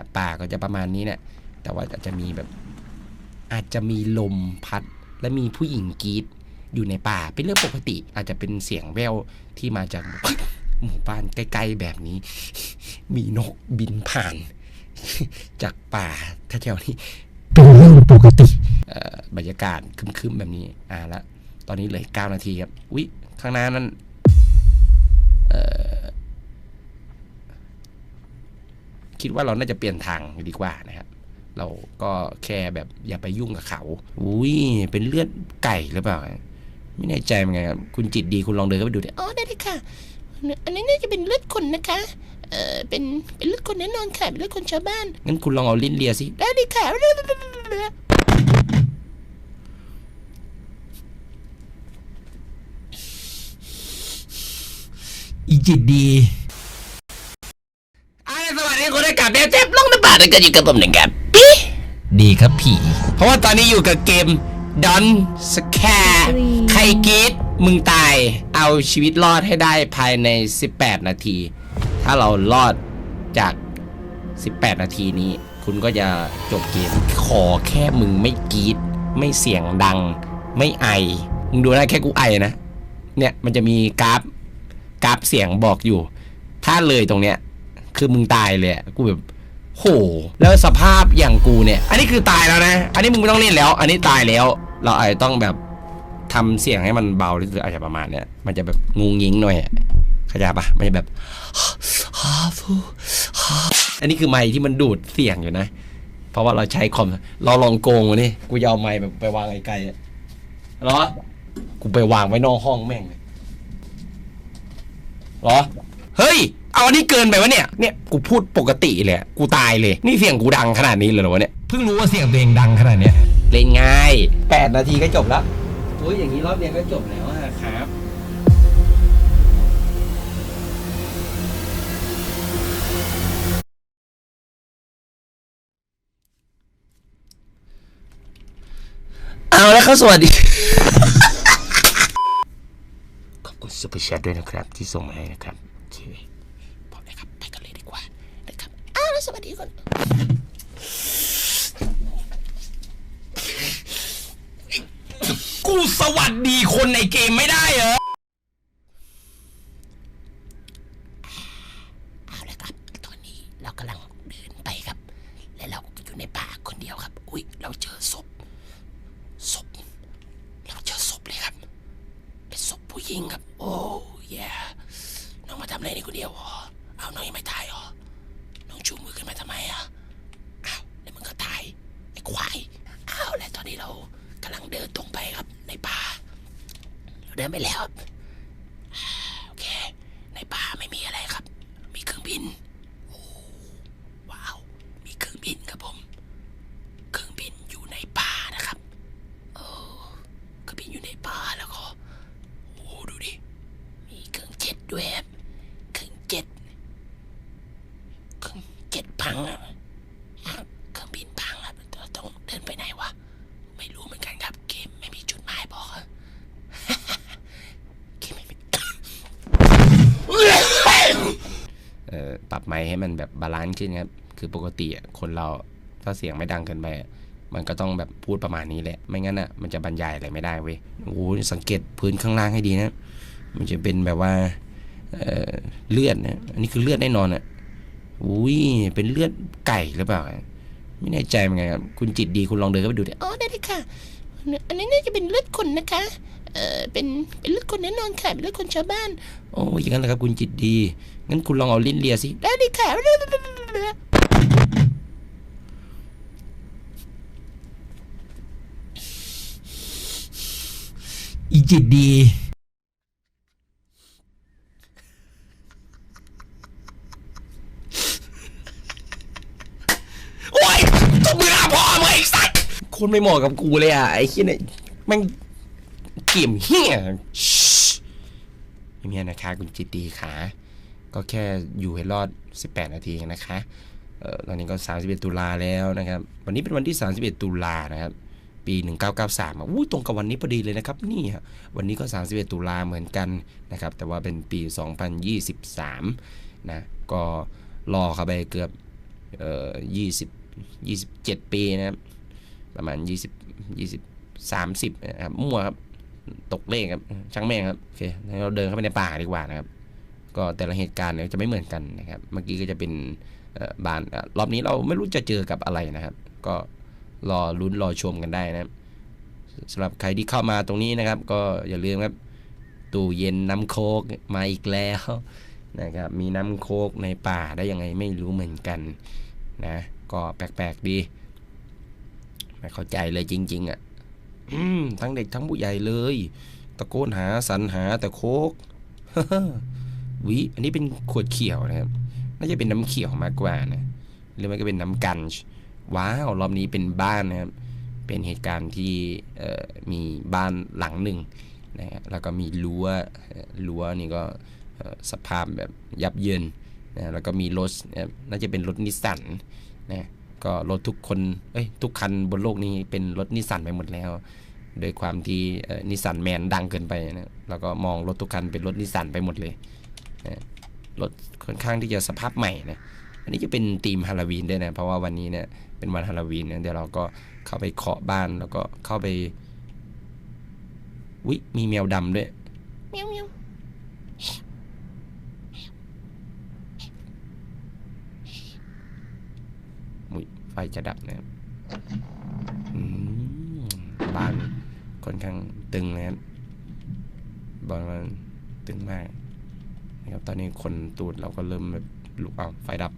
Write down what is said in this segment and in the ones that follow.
นะครับป่าก็จะประมาณนี้เนี่ยแต่ว่าอาจจะมีแบบ อาจจะมีลมพัด และมีผู้หญิงกรีดอยู่ในป่าเป็นเรื่องปกติ อาจจะเป็นเสียงแววที่มาจากหมู่บ้านใกล้ ๆ แบบนี้ มีนกบินผ่าน จากป่าถ้าแถวนี้เป็นเรื่องปกติเอ่อบรรยากาศครึมๆแบบนี้ อ่าละตอนนี้เหลือเก้านาทีครับ อุ๊ย ข้างหน้านั้นเอ่อ คิดว่าเราน่าจะเปลี่ยนทางดีกว่านะครับเราก็แค่แบบอย่าไปยุ่งกับเขาอุ้ยเป็นเลือดไก่หรือเปล่า ไม่แน่ใจเหมือนกันครับคุณจิตดีคุณลองเดินเข้าไปดูดิอ๋อได้เลยค่ะ อันนี้น่าจะเป็นเลือดคนนะคะเอ่อเป็นเป็นเลือดคนแน่นอนค่ะเป็นเลือดคนชาวบ้านงั้นคุณลองเอาลิ้นเลียสิได้เลยค่ะอีจิตดี ดีคุณได้กลับเดฟเซฟลงน้ำบาดกันอยู่กับผมหนึ่งครับปีดีครับผีเพราะว่าตอนนี้อยู่กับเกมดอนสแคร์ใครกรีดมึงตายเอาชีวิตรอดให้ได้ภายใน 18 นาที ถ้าเรารอดจาก 18 นาทีนี้ คุณก็จะจบเกมขอแค่มึงไม่กรีดไม่เสียงดัง ไม่ไอ มึงดูนะแค่กูไอนะ เนี่ยมันจะมีกราฟกราฟเสียงบอกอยู่ ถ้าเลยตรงเนี้ย คือมึงตายเลยกูแบบโหแล้วสภาพอย่างกูเนี่ย อันนี้คือตายแล้วนะ อันนี้มึงไม่ต้องเล่นแล้ว อันนี้ตายแล้ว เราอาจจะต้องแบบทำเสียงให้มันเบาที่สุดอาจจะประมาณเนี้ยมันจะแบบงูงิ้งหน่อยเข้าใจปะมันจะแบบอันนี้คือไมค์ที่มันดูดเสียงอยู่นะ เพราะว่าเราใช้คอมเราลองโกงวะนี่กูจะเอไมค์แบบไปวางไกลๆอะเหรอกูไปวางไว้นอกห้องแม่งเลยเหรอเฮ้ย เอาอันนี้เกินไปวะเนี่ย เนี่ยกูพูดปกติเลยอะกูตายเลย นี่เสียงกูดังขนาดนี้เลยเหรอวะเนี่ย เพิ่งรู้ว่าเสียงตัวเองดังขนาดเนี้ย เล่นง่ายแปดนาทีก็จบแล้วโอ้ยอย่างนี้รอบเดียวก็จบแล้วอะครับเอาแล้วเข้าสวัสดี ขอบคุณซูเปอร์แชทด้วยนะครับ ที่ส่งมาให้นะครับ วัสดีคนกูสวัสดีคนในเกมไม่ได้เหรอ เอาละครับ ตอนนี้เรากำลังเดินไปครับ และเราอยู่ในป่าคนเดียวครับ อุ้ย เราเจอศพ ศพ เราเจอศพเลยครับ เป็นศพผู้หญิงครับ โอ้ยน้องมาทำอะไรนี่คนเดียวเหรอเอาน้องยังไม่ตายเหรอ น้องชูมือขึ้นมาทำไมอะ อ้าวแล้วมึงก็ตาย ไอ้ควาย อ้าว และตอนนี้เรากำลังเดินตรงไปครับ ในป่า เราเดินไปแล้วครับอ่าโอเค ในป่าไม่มีอะไรครับ มีเครื่องบิน โอ้ว้าว มีเครื่องบินครับผม เครื่องบินอยู่ในป่านะครับ โอ้เครื่องบินอยู่ในป่าแล้วก็ โอ้ดูดิ มีเครื่องเจ็ตด้วยครับเครื่องเจ็ต เครื่องเจ็ตพังอะอ้าวเครื่องบินพังครับเราต้องเดินไปไหนวะ ไม่รู้เหมือนกันครับ เกมไม่มีจุดหมายบอกอะ เกมไม่มี เอ่อปรั บไมค์ให้มันแบบบาลานซ์ขึ้นครับคือปกติอะคนเราถ้าเสียงไม่ดังเกินไปมันก็ต้องแบบพูดประมาณนี้แหละ ไม่งั้นอะมันจะบรรยายอะไรไม่ได้เว้ยโอ้สังเกตพื้นข้างล่างให้ดีนะ มันจะเป็นแบบว่าเอ่อเลือดนะอันนี้คือเลือดแน่นอนอะอุ้ยเป็นเลือดไก่หรือเปล่า ไม่แน่ใจเหมือนกันครับคุณจิตดีคุณลองเดินเข้าไปดูดิอ๋อได้เลยค่ะ อันนี้น่าจะเป็นเลือดคนนะคะ เอ่อเป็นเป็นเลือดคนแน่นอนค่ะเป็นเลือดคนชาวบ้าน โอ้ยอย่างนั้นเหรอครับคุณจิตดี งั้นคุณลองเอาลิ้นเลียสิ ได้เลยค่ะอีจิตดีโอ้ยตบมือหาพ่อมึงไอ้สัตว์คนไม่เหมาะกับกูเลยอะไอ้ขี้ยเนี่ยแม่ง เกมเฮียชิไม่มีนะคะ คุณจิตดีค่ะ ก็แค่อยู่ให้รอด 18 นาทีนะคะเออตอนนี้ก็ 31 ตุลาแล้วนะครับ วันนี้เป็นวันที่ 31 ตุลานะครับ ปี 1993อะอู้ตรงกับวันนี้พอดีเลยนะครับ นี่ฮะวันนี้ก็ 31 ตุลาเหมือนกันนะครับ แต่ว่าเป็นปี 2023 นะ ก็รอเข้าไปเกือบเอ่อยี่สิบยี่สิบเจ็ดปีนะครับ ประมาณยี่สิบยี่สิบสามสิบนะครับ มั่วครับ ตกเลขครับช่างแม่งครับโอเคเราเดินเข้าไปในป่าดีกว่านะครับ ก็แต่ละเหตุการณ์เนี่ยจะไม่เหมือนกันนะครับ เมื่อกี้ก็จะเป็นบานรอบนี้เราไม่รู้จะเจอกับอะไรนะครับ ก็รอลุ้นรอชมกันได้นะครับสำหรับใครที่เข้ามาตรงนี้นะครับ ก็อย่าลืมครับตู้เย็นน้ำโคกมาอีกแล้วนะครับ มีน้ำโคกในป่าได้ยังไงไม่รู้เหมือนกันนะ ก็แปลกๆดีไม่เข้าใจเลยจริง ๆอะ ทั้งเด็กทั้งผู้ใหญ่เลย ตะโกนหาสรรหาแต่โคกวิอันนี้เป็นขวดเขียวนะครับ น่าจะเป็นน้ำเขียวมากกว่านะหรือไม่ก็เป็นน้ำกันชว้าวรอบนี้เป็นบ้านนะครับ เป็นเหตุการณ์ที่มีบ้านหลังหนึ่งนะแล้วก็มีรั้วรั้วนี่ก็สภาพแบบยับเยินนะแล้วก็มีรถนะครับน่าจะเป็นรถนิสสันนะ ก็รถทุกคนเอ้ยทุกคันบนโลกนี้เป็นรถนิสสันไปหมดแล้วโดยความที่นิสสันแมนดังเกินไปนะแล้วก็มองรถทุกคันเป็นรถนิสสันไปหมดเลยนะรถค่อนข้างที่จะสภาพใหม่นะอันนี้จะเป็นธีมฮาโลวีนด้วยนะ เพราะว่าวันนี้เนี่ยเป็นวันฮาโลวีนนะเดี๋ยวเราก็เข้าไปเคาะบ้านแล้วก็เข้าไปวิมีแมวดำด้วย เมียวเมียว มุยไฟ จะดับนะครับบ้านค่อนข้างตึงนะครับบอกว่าตึงมากนะครับตอนนี้คนตูดเราก็เริ่มแบบลุกเอาไฟดับ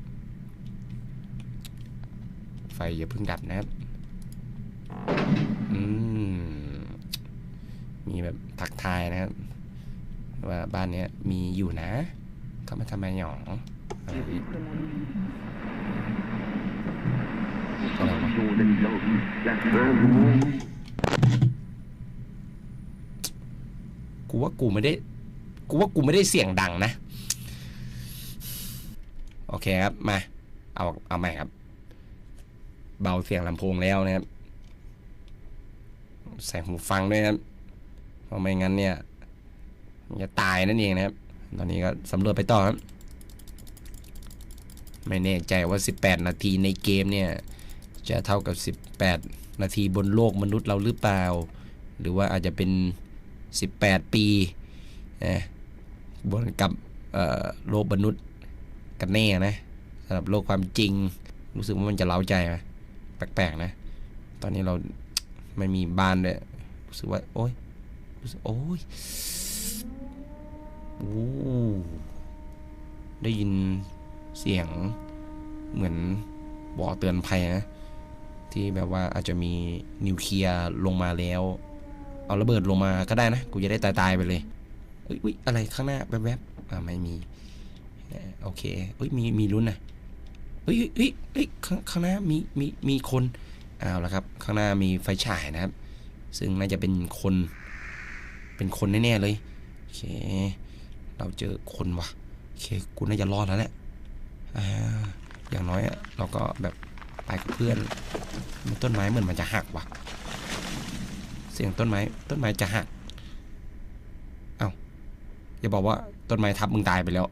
ไฟอย่าเพิ่งดับนะครับอืมมีแบบทักทายนะครับ ว่าบ้านเนี้ยมีอยู่นะเข้ามาทำไมหยออะไรวะ อะไรวะกูว่ากูไม่ได้ กูว่ากูไม่ได้เสียงดังนะ โอเคครับ มา เอา เอาใหม่ครับ เบาเสียงลำโพงแล้วนะครับ ใส่หูฟังด้วยครับ เพราะไม่งั้นเนี่ยจะตายนั่นเองนะครับ ตอนนี้ก็สำรวจไปต่อครับ ไม่แน่ใจว่า 18 นาทีในเกมเนี่ย จะเท่ากับ 18 นาทีบนโลกมนุษย์เราหรือเปล่า หรือว่าอาจจะเป็น 18 ปีนะบนกับโลกมนุษย์กันแน่นะสำหรับโลกความจริง รู้สึกว่ามันจะเล้าใจไหมแปลกๆนะ ตอนนี้เราไม่มีบ้านด้วยรู้สึกว่า โอ้ยรู้สึกโอ้ยโอ้ได้ยินเสียงเหมือนบอกเตือนภัยนะ ที่แบบว่าอาจจะมีนิวเคลียร์ลงมาแล้ว เอาระเบิดลงมาก็ได้นะ กูจะได้ตายตายไปเลยอ้ยอุ๊ยอะไรข้างหน้าแวบๆอ่าไม่มีโอเคเอ้ยมีมีลุ้นนะเฮ้ยเฮ้ยเฮ้ยข้างข้างหน้ามีมีมีคนเอาละครับ ข้างหน้ามีไฟฉายนะครับ ซึ่งน่าจะเป็นคน เป็นคนแน่ๆเลยโอเค เราเจอคนว่ะโอเคกูน่าจะรอดแล้วแหละอ่าอย่างน้อยเราก็แบบ ไปกับเพื่อนต้นไม้เหมือนมันจะหักว่ะ เสียงต้นไม้ต้นไม้จะหัก เอา้าอย่าบอกว่าต้นไม้ทับมึงตายไปแล้ว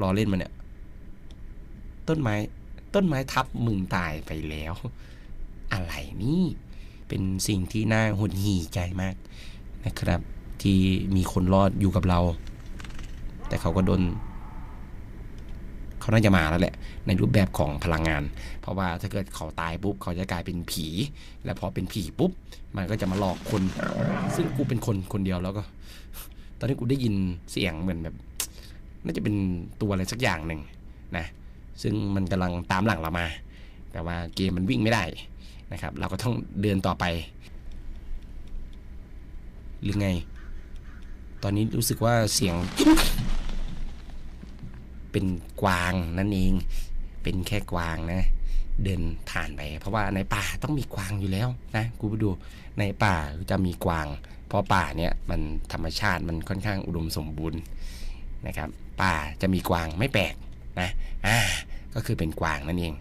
รอเล่นมันเนี่ย ต้นไม้ต้นไม้ทับมึงตายไปแล้ว อะไรนี่เป็นสิ่งที่น่าหดหี่ใจมากนะครับ ที่มีคนรอดอยู่กับเรา แต่เขาก็โดน เขาน่าจะมาแล้วแหละ ในรูปแบบของพลังงาน เพราะว่าถ้าเกิดเขาตายปุ๊บเขาจะกลายเป็นผี และพอเป็นผีปุ๊บ มันก็จะมาหลอกคน ซึ่งกูเป็นคนคนเดียวแล้วก็ ตอนนี้กูได้ยินเสียงเหมือนแบบ น่าจะเป็นตัวอะไรสักอย่างหนึ่งนะ ซึ่งมันกำลังตามหลังเรามา แต่ว่าเกมมันวิ่งไม่ได้นะครับ เราก็ต้องเดินต่อไป หรือไง ตอนนี้รู้สึกว่าเสียง เป็นกวางนั่นเอง เป็นแค่กวางนะ เดินผ่านไป เพราะว่าในป่าต้องมีกวางอยู่แล้วนะกูไปดูในป่าจะมีกวาง เพราะป่าเนี่ยมันธรรมชาติมันค่อนข้างอุดมสมบูรณ์นะครับ ป่าจะมีกวางไม่แปลกนะอ่าก็คือเป็นกวางนั่นเอง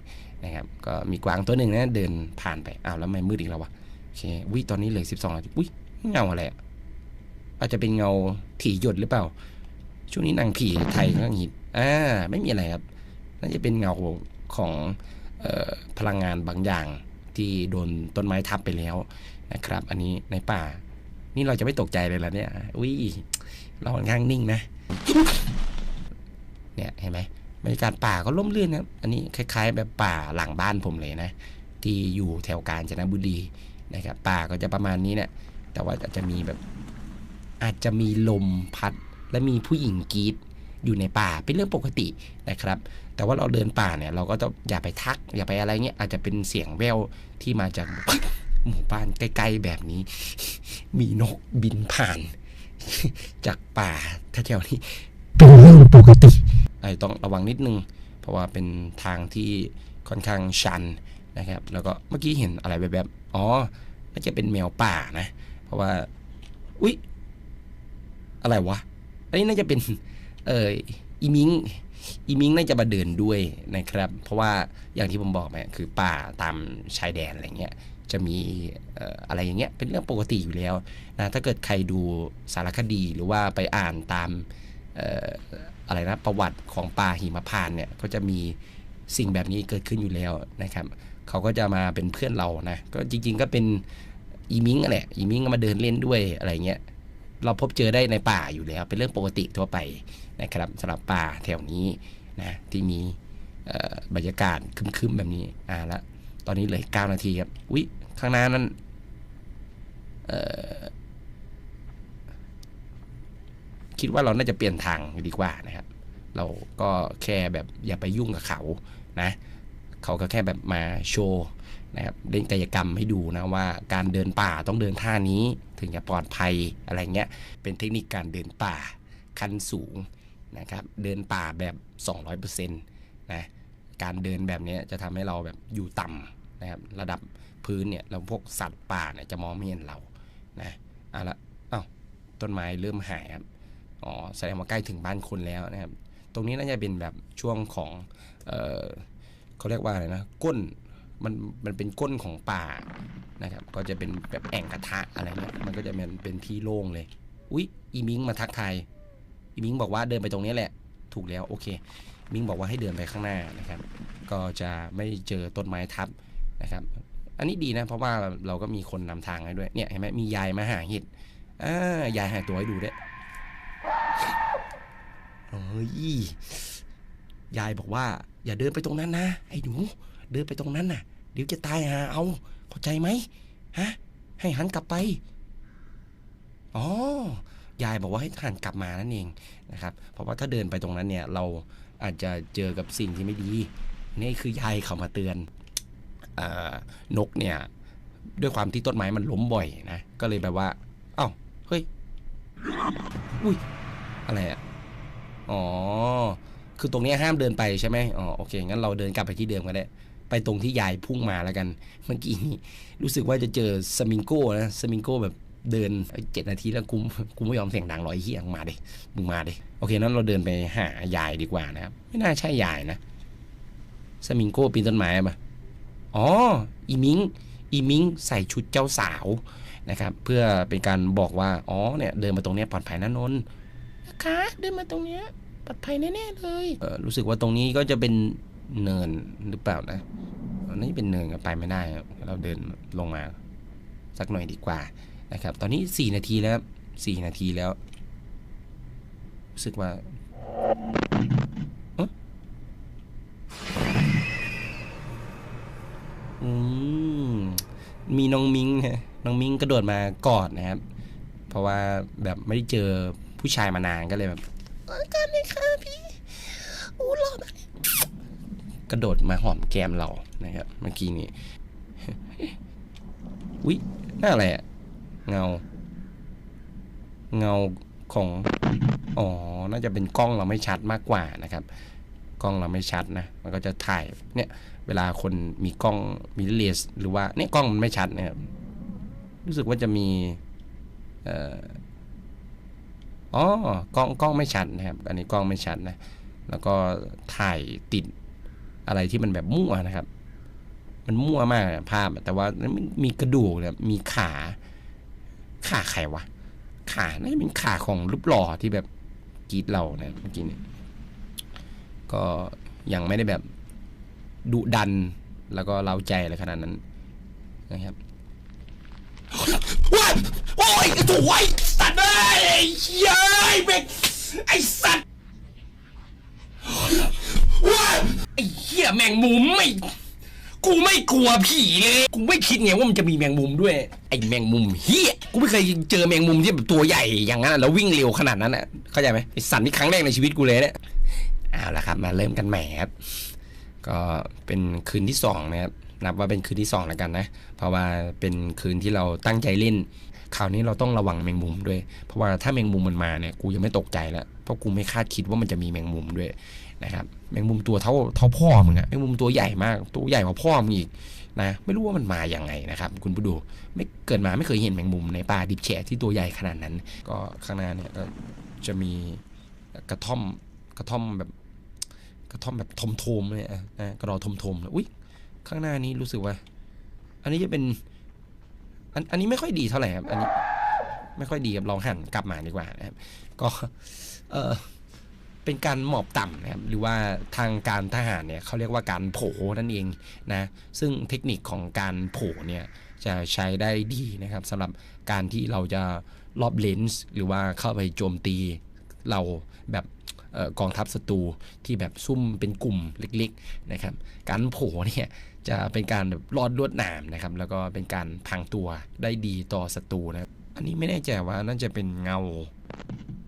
นะครับ ก็มีกวางตัวหนึ่งนะเดินผ่านไปอ้าวแล้วไม่มืดอีกแล้ววะโอเควิตอนนี้เหลือสิบสองนาทีอุ้ยเงาอะไรอะอาจจะเป็นเงาถี่หยดหรือเปล่า ช่วงนี้นางผีไทยก็ฮิต อ่าไม่มีอะไรครับน่าจะเป็นเงาของออพลังงานบางอย่างที่โดนต้นไม้ทับไปแล้วนะครับ อันนี้ในป่า นี่เราจะไม่ตกใจเลยล่ะเนี่ยอุ้ยเราค่อนข้างนิ่งนะเนี่ยเห็นไหมบรรยากาศป่าก็ร่มรื่นนะอันนี้คล้าย ๆ แบบป่าหลังบ้านผมเลยนะ ที่อยู่แถวกาญจนบุรีนะครับป่าก็จะประมาณนี้เนี่ยแต่ว่าอาจจะมีแบบอาจจะมีลมพัดและมีผู้หญิงกรีด อยู่ในป่าเป็นเรื่องปกตินะครับ แต่ว่าเราเดินป่าเนี่ยเราก็ต้องอย่าไปทัก อย่าไปอะไรเงี้ยอาจจะเป็นเสียงแววที่มาจากหมู่บ้านใกล้ๆแบบนี้ มีนกบินผ่าน จากป่าแถวๆนี้เป็นเรื่องปกติไอ้ต้องระวังนิดนึง เพราะว่าเป็นทางที่ค่อนข้างชันนะครับ แล้วก็เมื่อกี้เห็นอะไรแบบๆอ๋อน่าจะเป็นแมวป่านะ เพราะว่า อุ๊ย อะไรวะ อันนี้น่าจะเป็น เอออีมิงอีมิงน่าจะมาเดินด้วยนะครับ เพราะว่าอย่างที่ผมบอกไปคือป่าตามชายแดนอะไรเงี้ยจะมีอะไรอย่างเงี้ยเป็นเรื่องปกติอยู่แล้วนะถ้าเกิดใครดูสารคดีหรือว่าไปอ่านตามอะไรนะประวัติของป่าหิมพานเนี่ยก็จะมีสิ่งแบบนี้เกิดขึ้นอยู่แล้วนะครับ เขาก็จะมาเป็นเพื่อนเรานะก็จริง ๆ ก็เป็นอีมิงแหละอีมิงก็มาเดินเล่นด้วยอะไรเงี้ย เราพบเจอได้ในป่าอยู่แล้ว เป็นเรื่องปกติทั่วไปนะครับสำหรับป่าแถวนี้นะที่มีบรรยากาศครึมๆแบบนี้อ่าละตอนนี้เหลือเก้านาทีครับวิข้างหน้านั้นคิดว่าเราน่าจะเปลี่ยนทางดีกว่านะครับ เราก็แค่แบบอย่าไปยุ่งกับเขานะ เขาก็แค่แบบมาโชว์นะครับเล่นกายกรรมให้ดูนะว่าการเดินป่าต้องเดินท่านี้ ถึงจะปลอดภัยอะไรเงี้ย เป็นเทคนิคการเดินป่าขั้นสูงนะครับ เดินป่าแบบ 200%นะ การเดินแบบนี้จะทำให้เราแบบอยู่ต่ำนะครับ ระดับพื้นเนี่ยเราพวกสัตว์ป่าเนี่ยจะมองไม่เห็นเรานะเอาละเอ้าต้นไม้เริ่มหายครับ อ๋อ แสดงว่าใกล้ถึงบ้านคนแล้วนะครับ ตรงนี้น่าจะเป็นแบบช่วงของ เออเขาเรียกว่าอะไรนะ ก้น มันมันเป็นก้นของป่านะครับ ก็จะเป็นแบบแอ่งกระทะอะไรเงี้ยมันก็จะเป็นเป็นที่โล่งเลย อุ๊ย อีมิงมาทักทายอีมิงบอกว่าเดินไปตรงนี้แหละ ถูกแล้วโอเค มิงบอกว่าให้เดินไปข้างหน้านะครับ ก็จะไม่เจอต้นไม้ทับนะครับ อันนี้ดีนะ เพราะว่าเราก็มีคนนำทางให้ด้วยเนี่ยเห็นไหมมียายมาหาเห็ดอ่ายายหายตัวให้ดูด้วยเฮ้ยยายบอกว่า อย่าเดินไปตรงนั้นนะไอ้หนู เดินไปตรงนั้นน่ะ เดี๋ยวจะตายหาเอา เข้าใจไหมฮะ ให้หันกลับไป อ๋อยายบอกว่าให้หันกลับมานั่นเองนะครับ เพราะว่าถ้าเดินไปตรงนั้นเนี่ย เราอาจจะเจอกับสิ่งที่ไม่ดี นี่คือยายเขามาเตือนอนกเนี่ย ด้วยความที่ต้นไม้มันล้มบ่อยนะ ก็เลยแบบว่า เอ้า เฮ้ย อุ้ย อะไรอะอ๋อ คือตรงนี้ห้ามเดินไปใช่ไหมอ๋อ โอเค งั้นเราเดินกลับไปที่เดิมกันได้ ไปตรงที่ยายพุ่งมาแล้วกัน เมื่อกี้นี้รู้สึกว่าจะเจอสมิงโก้นะสมิงโก้แบบเดินเจ็ดนาทีแล้วกูกูไม่ยอมเสียงดังหรอยเฮียมึงมาดิมึงมาดิโอเคนั้นเราเดินไปหายายดีกว่านะครับ ไม่น่าใช่ยายนะ สมิงโก้ปีนต้นไม้ปะอ๋ออีมิงอีมิงใส่ชุดเจ้าสาวนะครับ เพื่อเป็นการบอกว่าอ๋อเนี่ยเดินมาตรงนี้ปลอดภัยนะนนท์นะคะเดินมาตรงเนี้ยปลอดภัยแน่ๆเลยเออรู้สึกว่าตรงนี้ก็จะเป็น เนินหรือเปล่านะนนี้เป็นเนินก็ไปไม่ได้ครับเราเดินลงมาสักหน่อยดีกว่านะครับ ตอนนี้สี่นาทีแล้วครับสี่นาทีแล้วรู้สึกว่าอืมมีน้องมิงนะน้องมิงกระโดดมากอดนะครับ เพราะว่าแบบไม่ได้เจอผู้ชายมานานก็เลยแบบออกันเลยค่ะพี่อู้หล่อมากเลย กระโดดมาหอมแก้มเรานะครับเมื่อกี้นี้อุ๊ยหน้าอะไรอะเงา เงาของอ๋อน่าจะเป็นกล้องเราไม่ชัดมากกว่านะครับ กล้องเราไม่ชัดนะ มันก็จะถ่ายเนี่ยเวลาคนมีกล้องมีเลสหรือว่าเนี่ยกล้องมันไม่ชัดนะครับรู้สึกว่าจะมีเอ่ออ๋อกล้องกล้องไม่ชัดนะครับ อันนี้กล้องไม่ชัดนะ แล้วก็ถ่ายติด อะไรที่มันแบบมั่วนะครับ มันมั่วมากอะภาพ แต่ว่ามันมีกระดูกแบบมีขา ขาใครวะ ขาน่าจะเป็นขาของรูปหล่อที่แบบกรีดเราเนะเมื่อกี้เนี่ยก็ยังไม่ได้แบบดุดันแล้วก็เล้าใจอะไรขนาดนั้นนะครับว้ายโอ้ยโถ่ไอ้สัตว์เอ้ยไอ้เหี้ยไอ้เบกไอ้สัตว์ว้ายไอ้เหี้ ยแมงมุมไม่ กูไม่กลัวผีเลย กูไม่คิดไงว่ามันจะมีแมงมุมด้วย ไอ้แมงมุมเหี้ยกูไม่เคยเจอแมงมุมที่แบบตัวใหญ่อย่างนั้นอะแล้ววิ่งเร็วขนาดนั้นอะ เข้าใจไหมไอ้สันนี่ครั้งแรกในชีวิตกูเลยเนี่ย เอาละครับ มาเริ่มกันใหม่ครับ ก็เป็นคืนที่สองนะครับ นับว่าเป็นคืนที่สองแล้วกันนะ เพราะว่าเป็นคืนที่เราตั้งใจเล่นคราวนี้เราต้องระวังแมงมุมด้วย เพราะว่าถ้าแมงมุมมันมาเนี่ย กูยังไม่ตกใจแล้ว เพราะกูไม่คาดคิดว่ามันจะมีแมงมุมด้วย นะครับแมงมุมตัวเท่าเท่าพ่อมึงอะแมงมุมตัวใหญ่มาก ตัวใหญ่กว่าพ่อมึงอีกนะไม่รู้ว่ามันมาอย่างไงนะครับ คุณผู้ดูไม่เกิดมาไม่เคยเห็นแมงมุมในป่าดิบแฉะที่ตัวใหญ่ขนาดนั้น ก็ข้างหน้าเนี่ยก็จะมีกระท่อมกระท่อมแบบกระท่อมแบบทมทมเลยอะนะกระดอทมทมอุ้ยข้างหน้านี้รู้สึกว่า อันนี้จะเป็น อันอันนี้ไม่ค่อยดีเท่าไหร่ครับ อันนี้ ไม่ค่อยดีครับลองหันกลับมาดีกว่านะครับ ก็ เออ เป็นการหมอบต่ำนะครับหรือว่าทางการทหารเนี่ยเขาเรียกว่าการโผนั่นเองนะซึ่งเทคนิคของการโผเนี่ยจะใช้ได้ดีนะครับสำหรับการที่เราจะรอบเลนส์หรือว่าเข้าไปโจมตีเราแบบออกองทัพศัตรูที่แบบซุ่มเป็นกลุ่มเล็กๆนะครับ การโผเนี่ยจะเป็นการแบบรอดลวดหนามนะครับ แล้วก็เป็นการพังตัวได้ดีต่อศัตรูนะครับอันนี้ไม่แน่ใจว่าน่าจะเป็นเงา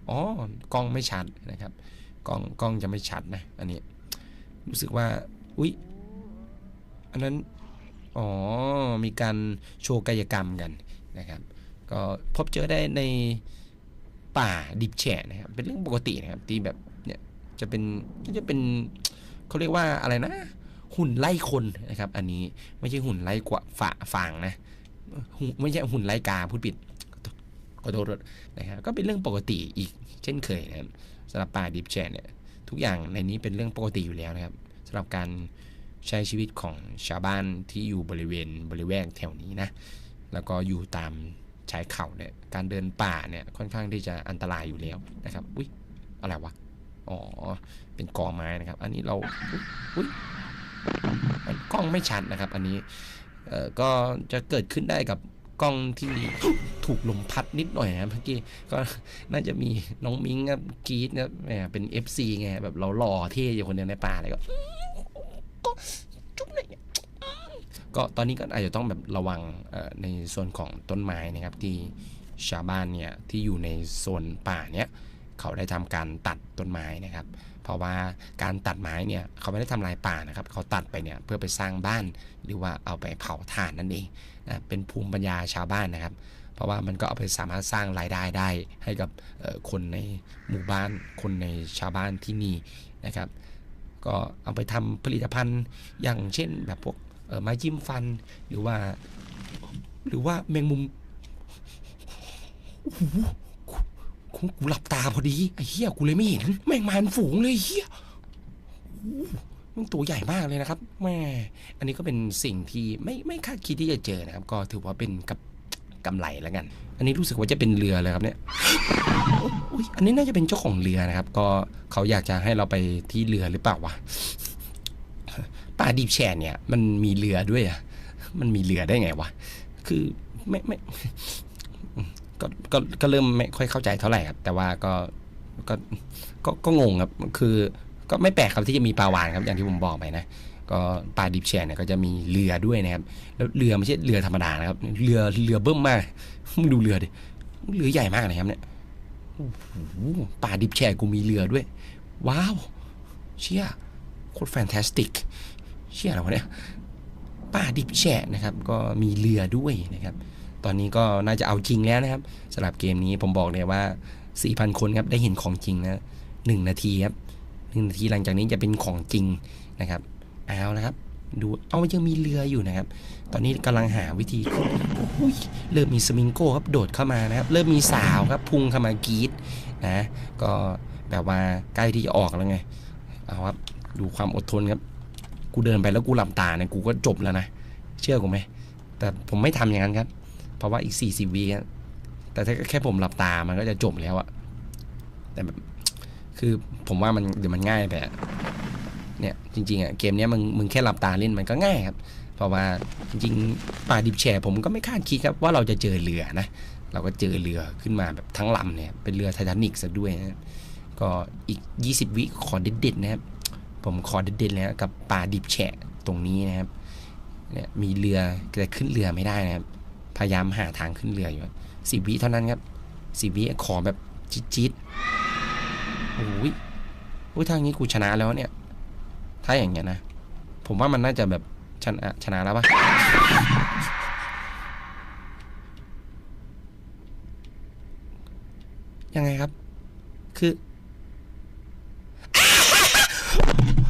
อ๋อกล้องไม่ชัดนะครับ กล้องกล้องจะไม่ชัดนะ อันนี้ รู้สึกว่า อุ๊ย อันนั้น อ๋อ มีการโชว์กายกรรมกันนะครับ ก็พบเจอได้ในป่าดิบแฉะนะครับ เป็นเรื่องปกตินะครับ ที่แบบเนี่ยจะเป็นจะเป็นเขาเรียกว่าอะไรนะ หุ่นไล่คนนะครับ อันนี้ไม่ใช่หุ่นไล่กว่าฝาฟางนะหุ่นไม่ใช่หุ่นไล่กาพูดผิดขอโทษด้วยนะครับก็เป็นเรื่องปกติอีกเช่นเคยนะครับ สำหรับป่าดิบแชร์เนี่ยทุกอย่างในนี้เป็นเรื่องปกติอยู่แล้วนะครับสำหรับการใช้ชีวิตของชาวบ้านที่อยู่บริเวณบริเวณแถวนี้นะแล้วก็อยู่ตามชายเขาเนี่ยการเดินป่าเนี่ยค่อนข้างที่จะอันตรายอยู่แล้วนะครับอุ๊ยอะไรวะอ๋อเป็นกอไม้นะครับ อันนี้เราอุ๊ยกล้องไม่ชัดนะครับ อันนี้เอ่อก็จะเกิดขึ้นได้กับ กล้องที่ถูกลมพัดนิดหน่อยนะครับเมื่อกี้ก็น่าจะมีน้องมิ้งครับกีดนะแหมเป็น FC ไงแบบเราหล่อเท่อยู่คนเดียวในป่าเลยก็ก็จุ๊บเลยก็ตอนนี้ก็อาจจะต้องแบบระวังในส่วนของต้นไม้นะครับที่ชาวบ้านเนี่ยที่อยู่ในโซนป่าเนี้ย เขาได้ทำการตัดต้นไม้นะครับ เพราะว่าการตัดไม้เนี่ยเขาไม่ได้ทำลายป่านะครับ เขาตัดไปเนี่ยเพื่อไปสร้างบ้านหรือว่าเอาไปเผาถ่านนั่นเองนะเป็นภูมิปัญญาชาวบ้านนะครับ เพราะว่ามันก็เอาไปสามารถสร้างรายได้ได้ให้กับคนในหมู่บ้านคนในชาวบ้านที่นี่นะครับ ก็เอาไปทำผลิตภัณฑ์อย่างเช่นแบบพวกไม้จิ้มฟันหรือว่า หรือว่าแมงมุม กูกูหลับตาพอดีไอ้เหี้ยกูเลยไม่เห็น แมงมันฝูงเลยเหี้ยมันตัวใหญ่มากเลยนะครับแม่อันนี้ก็เป็นสิ่งที่ไม่ไม่คาดคิดที่จะเจอนะครับ ก็ถือว่าเป็นกับกำไรแล้วกัน อันนี้รู้สึกว่าจะเป็นเรือเลยครับเนี่ยอุ๊ยอันนี้น่าจะเป็นเจ้าของเรือนะครับ ก็เขาอยากจะให้เราไปที่เรือหรือเปล่าวะป่าดีบแชร์เนี่ย มันมีเรือด้วยอะมันมีเรือได้ไงวะคือไม่ไม่ ก็ก็ก็เริ่มไม่ค่อยเข้าใจเท่าไหร่ครับ แต่ว่าก็ก็ก็ก็งงครับคือก็ไม่แปลกครับที่จะมีปลาวานครับอย่างที่ผมบอกไปนะก็ปลาดิบแชร์เนี่ยก็จะมีเรือด้วยนะครับ แล้วเรือไม่ใช่เรือธรรมดานะครับ เรือเรือเบิ่มมากมึงดูเรือดิเรือใหญ่มากเลยครับเนี่ยโอ้โหป่าดิบแชร์กูมีเรือด้วย ว้าว เชี่ยโคตรแฟนตาสติก เชี่ยอะไรวะเนี่ยป่าดิบแชร์นะครับ ก็มีเรือด้วยนะครับ ตอนนี้ก็น่าจะเอาจริงแล้วนะครับสำหรับเกมนี้ผมบอกเลยว่า 4,000 คนครับได้เห็นของจริงนะหนึ่งนาทีครับหนึ่งนาทีหลังจากนี้จะเป็นของจริงนะครับเอานะครับ ดูเอายังมีเรืออยู่นะครับ ตอนนี้กำลังหาวิธีขึ้นอุ้ยเริ่มมีสมิงโก้ครับโดดเข้ามานะครับ เริ่มมีสาวครับพุ่งเข้ามากรีดนะก็แบบว่าใกล้ที่จะออกแล้วไงเอาครับดูความอดทนครับ กูเดินไปแล้วกูหลับตาเนี่ยกูก็จบแล้วนะ เชื่อกูไหมแต่ผมไม่ทำอย่างนั้นครับ เพราะว่าอีก 40วิครับแต่ถ้าแค่ผมหลับตามันก็จะจบแล้วอะแต่แบบคือผมว่ามันเดี๋ยวมันง่ายไปเนี่ยจริงๆอะเกมเนี้ยมึงมึงแค่หลับตาเล่นมันก็ง่ายครับ เพราะว่าจริงๆป่าดิบแฉผมก็ไม่คาดคิดครับว่าเราจะเจอเรือนะเราก็เจอเรือขึ้นมาแบบทั้งลำเนี่ยเป็นเรือไททานิกซะด้วยนะก็อีก 20 วิขอเด็ดๆนะครับ ผมขอเด็ดๆเลยนะกับป่าดิบแฉะตรงนี้นะครับเนี่ยมีเรือแต่ขึ้นเรือไม่ได้นะครับ พยายามหาทางขึ้นเรืออยู่สิบวิเท่านั้นครับสิบวิขอแบบจี๊ดๆโอ้ยโอ้ยทางนี้กูชนะแล้วเนี่ย ถ้าอย่างเงี้ยนะ ผมว่ามันน่าจะแบบชนะชนะแล้วปะยังไงครับ คือ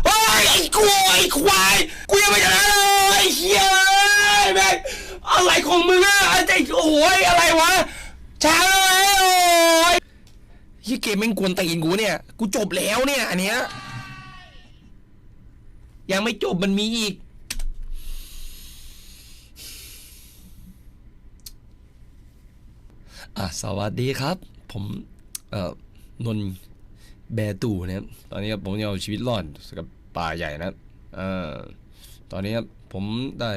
โอ้ยไอ้กูไอ้ควายกูยังไม่ชนะเลยเฮียแม่ อะไรของมึงอะไอ้เด็กโอ้ยอะไรวะช้าเลยโอ้ยเฮียเกมแม่งกวนตีนกูเนี่ย กูจบแล้วเนี่ยอันเนี้ยยังไม่จบมันมีอีก อะสวัสดีครับ ผมเอ่อนนท์แบตู่นะครับตอนนี้ผมจะเอาชีวิตรอดกับป่าใหญ่นะเอ่อตอนนี้ครับผมได้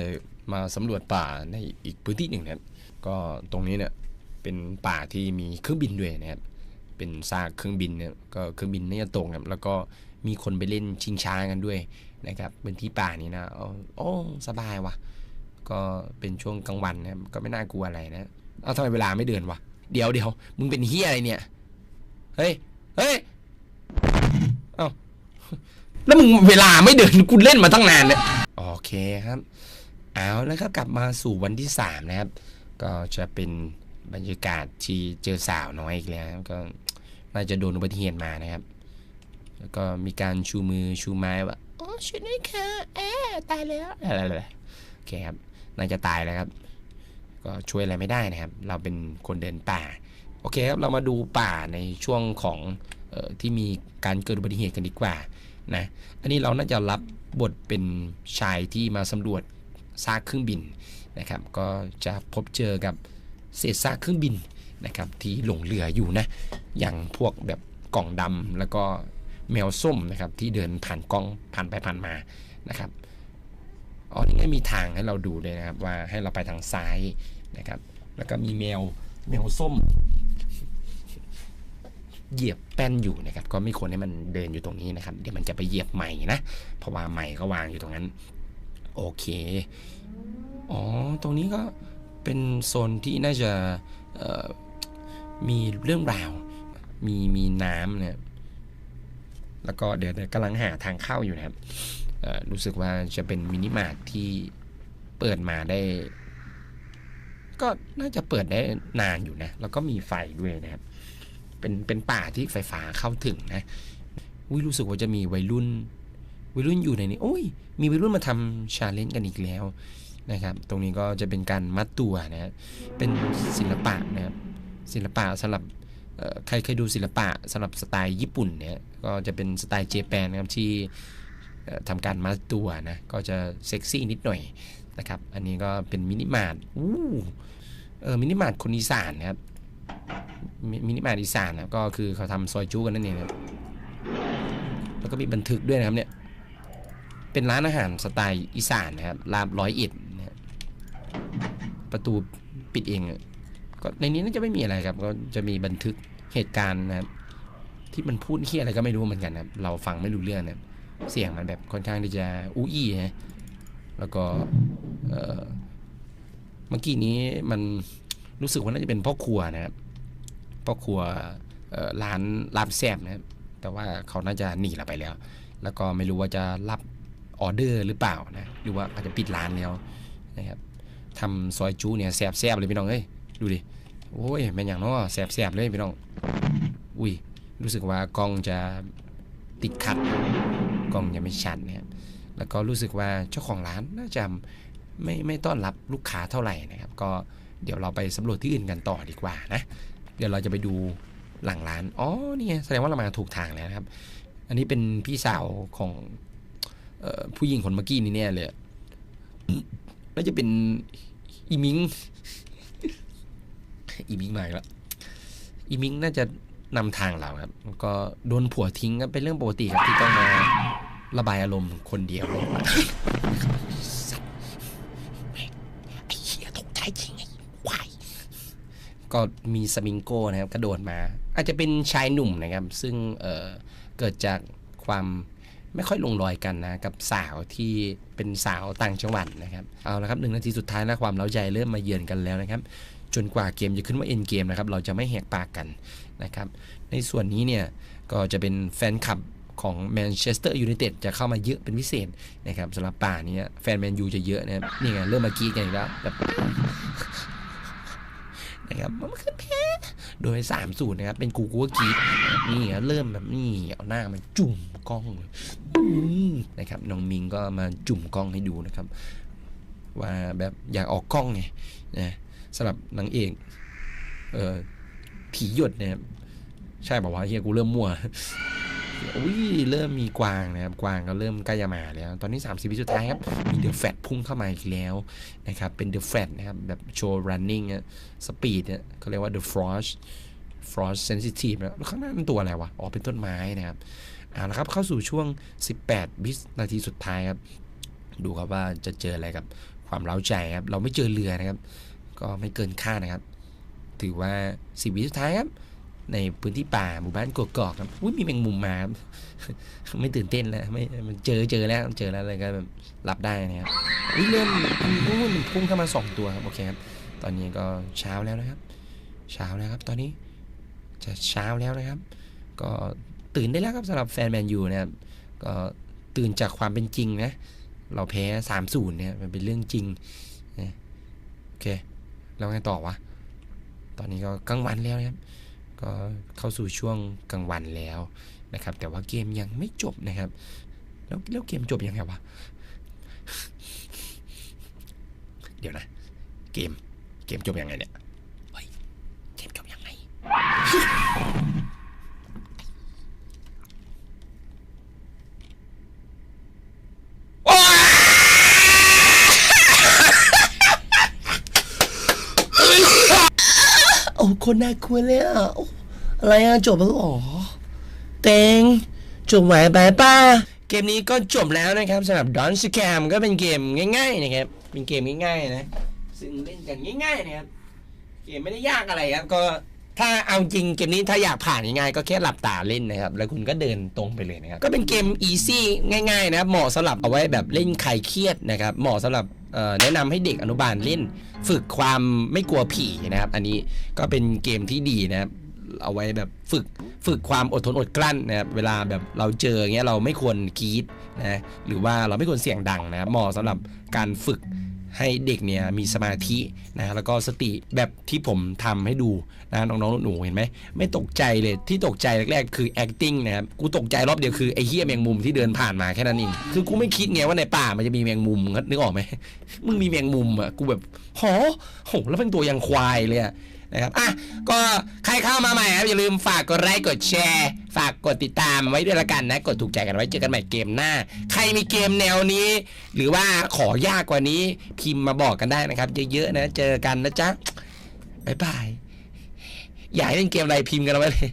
มาสำรวจป่าในอีกพื้นที่หนึ่งนะครับก็ตรงนี้เนี่ยเป็นป่าที่มีเครื่องบินด้วยนะครับเป็นซากเครื่องบินเนี่ยก็เครื่องบินน่าจะตกนะครับแล้วก็มีคนไปเล่นชิงช้ากันด้วยนะครับพื้นที่ป่านี้นะเอโอ้สบายว่ะ ก็เป็นช่วงกลางวันนะครับก็ไม่น่ากลัวอะไรนะเอาทำไมเวลาไม่เดินวะเดี๋ยวเดี๋ยวมึงเป็นเฮียอะไรเนี่ยเฮ้ยเฮ้ยเอ้าแล้วมึงเวลาไม่เดินกูเล่นมาตั้งนานเนี่ยโอเคครับ เอาแล้วก็กลับมาสู่วันที่สามนะครับ ก็จะเป็นบรรยากาศที่เจอสาวน้อยอีกแล้วก็น่าจะโดนอุบัติเหตุมานะครับ แล้วก็มีการชูมือชูไม้ว่าอ๋อช่วยด้วยค่ะแอบตายแล้วอะไรๆโอเคครับน่าจะตายแล้วครับ ก็ช่วยอะไรไม่ได้นะครับ เราเป็นคนเดินป่าโอเคครับเรามาดูป่าในช่วงของออที่มีการเกิดอุบัติเหตุกันดีกว่านะอันนี้เราน่าจะรับบทเป็นชายที่มาสำรวจ ซากเครื่องบินนะครับ ก็จะพบเจอกับเศษซากเครื่องบินนะครับที่หลงเหลืออยู่นะอย่างพวกแบบกล่องดำแล้วก็แมวส้มนะครับที่เดินผ่านกล้องผ่านไปผ่านมานะครับอ๋อนี่ไงมีทางให้เราดูเลยนะครับว่าให้เราไปทางซ้ายนะครับ แล้วก็มีแมวแมวส้ม เหยียบแป้นอยู่นะครับ ก็ไม่ควรให้มันเดินอยู่ตรงนี้นะครับ เดี๋ยวมันจะไปเหยียบใหม่นะเพราะว่าใหม่ก็วางอยู่ตรงนั้น โอเค อ๋อ ตรงนี้ก็เป็นโซนที่น่าจะมีเรื่องราว มีมีน้ำนะครับแล้วก็เดี๋ยวกำลังหาทางเข้าอยู่นะครับ รู้สึกว่าจะเป็นมินิมาร์ทที่เปิดมาได้ ก็น่าจะเปิดได้นานอยู่นะ แล้วก็มีไฟด้วยนะครับ เป็นเป็นป่าที่ไฟฟ้าเข้าถึงนะ อุ้ยรู้สึกว่าจะมีวัยรุ่นวัยรุ่นอยู่ในนี้ โอ้ยมีวัยรุ่นมาทำชาเลนจ์กันอีกแล้วนะครับ ตรงนี้ก็จะเป็นการมัดตัวนะเป็นศิลปะนะครับศิลปะสำหรับใครเคยดูศิลปะสำหรับสไตล์ญี่ปุ่นเนี่ยก็จะเป็นสไตล์เจแปนนะครับที่ทำการมัดตัวนะก็จะเซ็กซี่นิดหน่อยนะครับ อันนี้ก็เป็นมินิมาร์ทอู้เออมินิมาร์ทคนอีสานนะครับมิมินิมาร์ทอีสานนะก็คือเขาทำซอยจูกันนั่นเองครับแล้วก็มีบันทึกด้วยนะครับเนี่ย เป็นร้านอาหารสไตล์อีสานนะครับลาบร้อยเอ็ดนะประตูปิดเองก็ในนี้น่าจะไม่มีอะไรครับ ก็จะมีบันทึกเหตุการณ์นะครับ ที่มันพูดเฮียอะไรก็ไม่รู้เหมือนกันนะเราฟังไม่รู้เรื่องนะเสียงมันแบบค่อนข้างที่จะอู้อี้ฮะแล้วก็เมื่อกี้นี้มันรู้สึกว่าน่าจะเป็นพ่อครัวนะครับพ่อครัวร้านลาบแซบนะครับแต่ว่าเขาน่าจะหนีเราไปแล้ว แล้วก็ไม่รู้ว่าจะรับ ออเดอร์หรือเปล่านะหรือว่าอาจจะปิดร้านแล้วนะครับทำซอยจูเนี่ยแซบๆเลยพี่น้องเอ้ยดูดิโอ้ยแม่นอย่างเนาะแซบๆเลยพี่น้องอุ้ยรู้สึกว่ากล้องจะติดขัดกล้องยังไม่ชัดนะครับแล้วก็รู้สึกว่าเจ้าของร้านน่าจะไม่ไม่ต้อนรับลูกค้าเท่าไหร่นะครับ ก็เดี๋ยวเราไปสำรวจที่อื่นกันต่อดีกว่านะ เดี๋ยวเราจะไปดูหลังร้าน อ๋อนี่ไงแสดงว่าเรามาถูกทางแล้วนะครับ อันนี้เป็นพี่สาวของ ผู้หญิงคนเมื่อกี้นี่แน่เลยน่าจะเป็นอีมิง อีมิงมาอีกแล้วอีมิงน่าจะนำทางเราครับ ก็โดนผัวทิ้งก็เป็นเรื่องปกติครับที่ต้องมาระบายอารมณ์คนเดียวไอ้เหี้ยตกใจจริงไอ้ควายก็มีสมิงโก้นะครับกระโดดมา อาจจะเป็นชายหนุ่มนะครับ ซึ่งเเกิดจากความ ไม่ค่อยลงรอยกันนะกับสาวที่เป็นสาวต่างจังหวัดนะครับเอาละครับหนึ่งนาทีสุดท้ายแล้วความเล้าใจเริ่มมาเยือนกันแล้วนะครับ จนกว่าเกมจะขึ้นว่าเอ็นเกมนะครับเราจะไม่แหกปากกันนะครับ ในส่วนนี้เนี่ยก็จะเป็นแฟนคลับของแมนเชสเตอร์ยูไนเต็ดจะเข้ามาเยอะเป็นพิเศษนะครับสำหรับป่านี้แฟนแมนยูจะเยอะนะนี่ไงเริ่มมากรีดกันอีกแล้วแบบนะครับมันคือแพ้ โดย3ามสูตรนะครับ เป็นกูกูก็กรีดนี่เริ่มแบบนี่เอาหน้ามาจุ่มกล้องเลยนะครับน้องมิงก็มาจุ่มกล้องให้ดูนะครับ ว่าแบบอยากออกกล้องไงนะสำหรับนางเอกเอ่อผีหยดเนี่ยใช่บอกว่าวะเฮียกูเริ่มมั่ว อุ้ยเริ่มมีกวางนะครับ กวางก็เริ่มใกล้จะมาแล้ว ตอนนี้ 30วิสุดท้ายครับ มีเดอะแฟตพุ่งเข้ามาอีกแล้วนะครับ เป็นเดอะแฟตนะครับ แบบโชว์ running อะสปีดเนี่ยเขาเรียกว่า the frost frost sensitive นะข้างหน้ามันตัวอะไรวะ อ๋อ เป็นต้นไม้นะครับเอาละครับ เข้าสู่ช่วง 18 วินาทีสุดท้ายครับ ดูครับว่าจะเจออะไรกับความเล้าใจครับ เราไม่เจอเรือนะครับ ก็ไม่เกินคาดนะครับ ถือว่าสิวิสุดท้ายครับ ในพื้นที่ป่าหมู่บ้านกกอกครับอุ้ยมีแมงมุมมาไม่ตื่นเต้นแล้วไม่มันเจอเจอแล้วเจอแล้วเลยก็แบบรับได้นะครับอุ้ยเริ่มอุ้ยมันพุ่งเข้ามาสองตัวครับโอเคครับตอนนี้ก็เช้าแล้วนะครับ เช้าแล้วครับ ตอนนี้จะเช้าแล้วนะครับ ก็ตื่นได้แล้วครับสำหรับแฟนแมนยูนะครับก็ตื่นจากความเป็นจริงนะ เราแพ้สามศูนย์เนี่ยมันเป็นเรื่องจริงนะโอเค แล้วไงต่อวะ ตอนนี้ก็กลางวันแล้วนะครับ ก็เข้าสู่ช่วงกลางวันแล้วนะครับ แต่ว่าเกมยังไม่จบนะครับ แล้วแล้วเกมจบยังไงวะ เดี๋ยวนะ เกม เกมจบยังไงเนี่ย เฮ้ยเกมจบยังไง โอ้ คนน่ากลัวเลยอะอะไรอะจบแล้วหรอเตงจบไหวไปป้าเกมนี้ก็จบแล้วนะครับสำหรับ Don Scam ก็เป็นเกมง่าย ๆ นะครับ เป็นเกมง่ายๆนะซึ่งเล่นกันง่ายๆนะครับเกมไม่ได้ยากอะไรครับก็ถ้าเอาจริงเกมนี้ถ้าอยากผ่านง่ายๆก็แค่หลับตาเล่นนะครับ แล้วคุณก็เดินตรงไปเลยนะครับ ก็เป็นเกมอีซี่ง่าย ๆ นะครับเหมาะสำหรับเอาไว้แบบเล่นใครเครียดนะครับ เหมาะสำหรับ แนะนำให้เด็กอนุบาลเล่น ฝึกความไม่กลัวผีนะครับ อันนี้ก็เป็นเกมที่ดีนะครับเอาไว้แบบฝึกฝึกความอดทนอดกลั้นนะครับเวลาแบบเราเจอเงี้ยเราไม่ควรกรีดนะหรือว่าเราไม่ควรเสียงดังนะครับเหมาะสำหรับการฝึก ให้เด็กเนี่ยมีสมาธินะแล้วก็สติแบบที่ผมทำให้ดูนะน้องๆหนูๆเห็นไหมไม่ตกใจเลยที่ตกใจแรกๆ คือ acting นะครับกูตกใจรอบเดียวคือไอ้เฮียแมงมุมที่เดินผ่านมาแค่นั้นเองคือกูไม่คิดไงว่าในป่ามันจะมีแมงมุมนึกออกไหมมึงมีแมงมุมอะกูแบบหอโหแล้วเป็นตัวยังควายเลยอะ นะครับอะก็ใครเข้ามาใหม่ครับอย่าลืมฝากกดไลค์กดแชร์ ฝากกดติดตามไว้ด้วยละกันนะ กดถูกใจกันไว้เจอกันใหม่เกมหน้า ใครมีเกมแนวนี้ หรือว่าขอยากกว่านี้พิมพ์มาบอกกันได้นะครับ เยอะๆนะเจอกันนะจ๊ะบ๊ายบายอยากเล่นเกมอะไรพิมพ์กันเอาไว้เลย